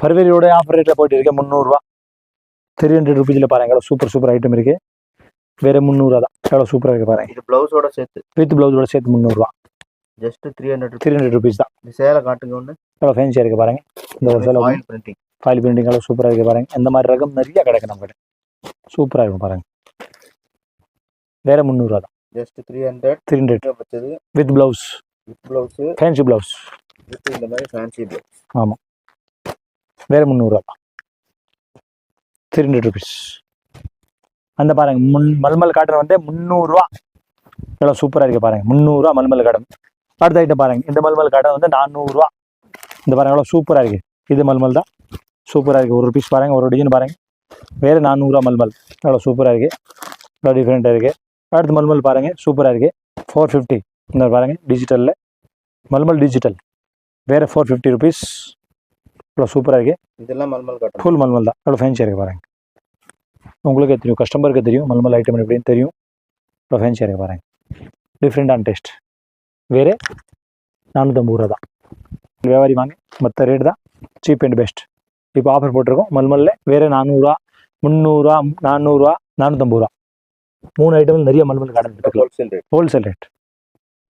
பர்வேரியோட offer ரேட்டில் போயிட்டு இருக்கு முந்நூறுரூவா த்ரீ ஹண்ட்ரட் ருபீஸில் பாருங்க எவ்வளோ சூப்பர் சூப்பர் ஐட்டம் இருக்கு. வேற முந்நூறுவா தான். எவ்வளோ சூப்பராக இருக்கு பாருங்க. இது பிளவுஸோட சேர்த்து. வித் ப்ளவுஸோட சேர்த்து முந்நூறுரூவா just three hundred three hundred rupees தான். சேலை காட்டுங்க ஒன்று எவ்வளோ ஃபேன்சியாக இருக்கு பாருங்க. இந்த ஒரு சேலை ஆயில் பிரிண்டிங் ஃபைல் பிரிண்டிங் எவ்வளோ சூப்பராக இருக்கு பாருங்க. இந்த மாதிரி ரகம் நிறைய கிடைக்கும் நம்ம சூப்பராக இருக்கும் பாருங்க. வேற முந்நூறுவா தான். Just three hundred three hundred பச்சது with blouse with blouse fancy blouse with இந்த மாதிரி ஃபேன்சி பிளவுஸ் வேற முந்நூறுரூவா த்ரீ ஹண்ட்ரட் ருபீஸ் அந்த பாருங்க முன் மல்மல் காட்டன் வந்து முந்நூறுரூவா எவ்வளோ சூப்பராக இருக்குது பாருங்க முந்நூறுரூவா மல்மல் காட்டன். அடுத்த ஐட்டம் பாருங்க இந்த மல்மல் காட்டன் வந்து நானூறுரூவா இந்த பாருங்க எவ்வளோ சூப்பராக இருக்குது இது மல்மல் தான். சூப்பராக இருக்குது ஒரு ருபீஸ் பாருங்க ஒரு டிசைன் பாருங்க. வேறு நானூறுரூவா மல்மல். எவ்வளோ சூப்பராக இருக்குது எவ்வளோ டிஃப்ரெண்ட்டாக இருக்குது அடுத்து மல்மல் பாருங்க சூப்பராக இருக்குது ஃபோர் ஃபிஃப்டி இந்த பாருங்க டிஜிட்டலில் மல்மல் டிஜிட்டல் வேறு ஃபோர் ஃபிஃப்டி ருபீஸ் இவ்வளோ சூப்பராக இருக்கு. இதெல்லாம் மல்மல் காட்டன். ஃபுல் மல்மல் தான். எவ்வளோ ஃபேன்சியாக இருக்கு பாருங்க. உங்களுக்கே தெரியும் கஸ்டமருக்கு தெரியும் மல்மல் ஐட்டம் எப்படின்னு தெரியும். இவ்வளோ ஃபேன்சியாக இருக்கு பாருங்க. டிஃப்ரெண்டான டேஸ்ட் வேறு நானூற்றம்பது ரூபா தான். வியாபாரி வாங்க மற்ற ரேட் தான். சீப் அண்ட் பெஸ்ட் இப்போ ஆஃபர் போட்டிருக்கோம் மல்மல்ல வேறு நானூறுரூவா முந்நூறுரூவா நானூறுரூவா நானூற்றம்பது ரூபா மூணு ஐட்டம் நிறைய mulmul cotton wholesale rate wholesale rate